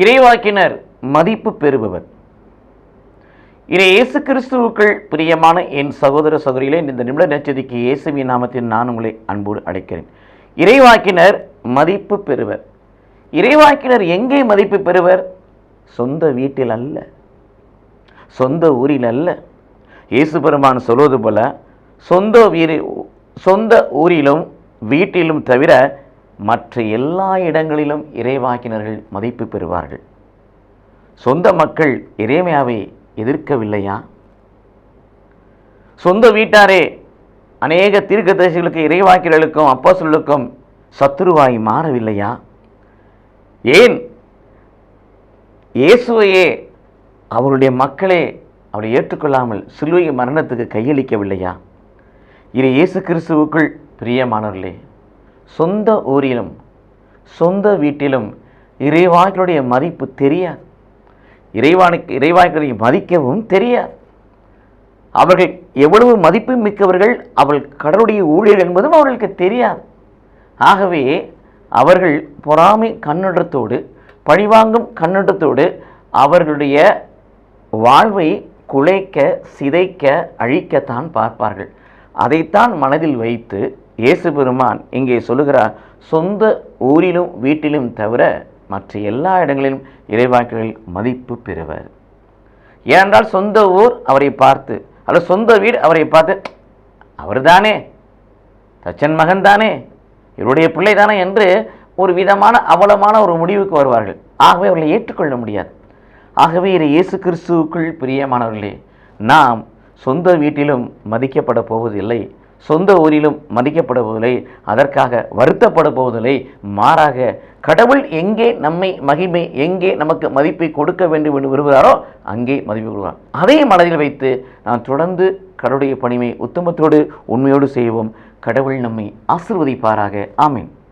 இறைவாக்கினர் மதிப்பு பெறுபவர். இதை இயேசு கிறிஸ்துவுக்குள் பிரியமான என் சகோதர சகோதரிகளே இந்த நிமிட நச்சதிக்கு இயேசுவின் நாமத்தில் நான் உங்களை அன்போடு அழைக்கிறேன். இறைவாக்கினர் மதிப்பு பெறுவர். இறைவாக்கினர் எங்கே மதிப்பு பெறுவர்? சொந்த வீட்டில் அல்ல. சொந்த ஊரில் அல்ல. இயேசு பெருமான் சொல்வது போல சொந்த வீரி சொந்த ஊரிலும் வீட்டிலும் தவிர மற்ற எல்லா இடங்களிலும் இறைவாக்கினர்கள் மதிப்பு பெறுவார்கள். சொந்த மக்கள் இறைமையாவை எதிர்க்கவில்லையா? சொந்த வீட்டாரே அநேக தீர்க்கதரிசிகளுக்கு இறைவாக்கினர்களுக்கும் சொல்லுக்கும் சத்துருவாய் மாறவில்லையா? ஏன்? இயேசுவையே அவருடைய மக்களே அவரை ஏற்றுக்கொள்ளாமல் சிலுவை மரணத்துக்கு கையளிக்கவில்லையா? இது இயேசு கிறிஸ்துவுக்குள் பிரியமானவர்களே சொந்த ஊரிலும் சொந்த வீட்டிலும் இறைவாய்களுடைய மதிப்பு தெரியாது. இறைவானுக்கு இறைவாய்களை மதிக்கவும் தெரியாது. அவர்கள் எவ்வளவு மதிப்பு மிக்கவர்கள் அவள் கடவுளுடைய ஊழியர் என்பதும் அவர்களுக்கு தெரியாது. ஆகவே அவர்கள் பொறாமை கண்ணோட்டத்தோடு பழிவாங்கும் கண்ணோட்டத்தோடு அவர்களுடைய வாழ்வை குலைக்க சிதைக்க அழிக்கத்தான் பார்ப்பார்கள். அதைத்தான் மனதில் வைத்து இயேசு பெருமான் இங்கே சொல்லுகிறார் சொந்த ஊரிலும் வீட்டிலும் தவிர மற்ற எல்லா இடங்களிலும் இறைவாக்கில் மதிப்பு பெறுவர். ஏனென்றால் சொந்த ஊர் அவரை பார்த்து அல்லது சொந்த வீடு அவரை பார்த்து அவர்தானே தச்சன் மகன் தானே இவருடைய பிள்ளை தானே என்று ஒரு விதமான அவலமான ஒரு முடிவுக்கு வருவார்கள். ஆகவே அவர்களை ஏற்றுக்கொள்ள முடியாது. ஆகவே இது இயேசு கிறிஸ்துவுக்குள் பிரியமானவர்களே நாம் சொந்த வீட்டிலும் மதிக்கப்பட போவதில்லை. சொந்த ஊரிலும் மதிக்கப்பட போவதில்லை அதற்காக வருத்தப்பட போவதில்லை மாறாக கடவுள் எங்கே நம்மை மகிமை எங்கே நமக்கு மதிப்பை கொடுக்க வேண்டும் என்று விரும்புகிறாரோ அங்கே மதிப்பு கொடுக்கிறார் அதை மனதில் வைத்து நாம் தொடர்ந்து கடவுளுடைய பணிமை உத்தமத்தோடு உண்மையோடு செய்வோம். கடவுள் நம்மை ஆசிர்வதிப்பாராக. ஆமீன்.